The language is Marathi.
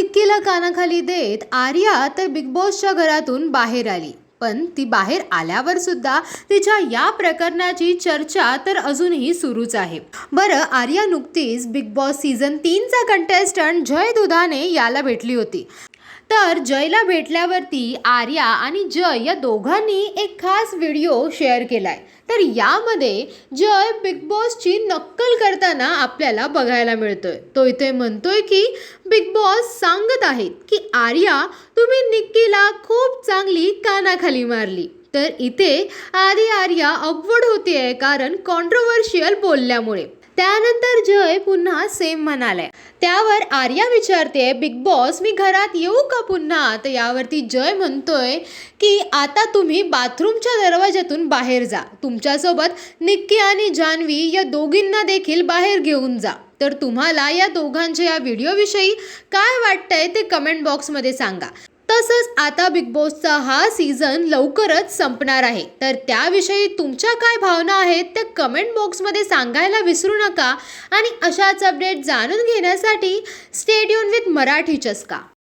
निक्कीला कानाखाली देत आर्या तर बिग बॉसच्या घरातून बाहेर आली. पण ती बाहेर आल्यावर सुद्धा तिच्या या प्रकरणाची चर्चा तर अजूनही सुरूच आहे. बरं आर्या नुकतीच बिग बॉस सीझन तीनचा कंटेस्टंट जय दुधाने याला भेटली होती. तर जयला भेटल्यावरती आर्या आणि जय या दोघांनी एक खास व्हिडिओ शेअर केला आहे तर यामध्ये जय बिग बॉसची नक्कल करताना आपल्याला बघायला मिळतोय. तो इथे म्हणतोय की बिग बॉस सांगत आहेत की आर्या तुम्ही निक्कीला खूप चांगली कानाखाली मारली. तर इथे आधी आर्या अवघड आहे कारण कॉन्ट्रोवर्शियल बोलल्यामुळे. त्यानंतर जय पुन्हा सेम म्हणालाय त्यावर आर्या विचारते बिग बॉस मी घरात येऊ का पुन्हा? तर यावरती जय म्हणतोय की आता तुम्ही बाथरूमच्या दरवाज्यातून बाहेर जा. तुमच्यासोबत निक्की आणि जान्हवी या दोघींना देखील बाहेर घेऊन जा. तर तुम्हाला या दोघांच्या या व्हिडिओविषयी काय वाटतंय ते कमेंट बॉक्समध्ये सांगा. तसंच आता बिग बॉसचा हा सीझन लवकरच संपणार आहे. तर त्याविषयी तुमच्या काय भावना आहेत त्या कमेंट बॉक्समध्ये सांगायला विसरू नका आणि अशाच अपडेट जाणून घेण्यासाठी स्टेडियम विथ मराठी चस्का.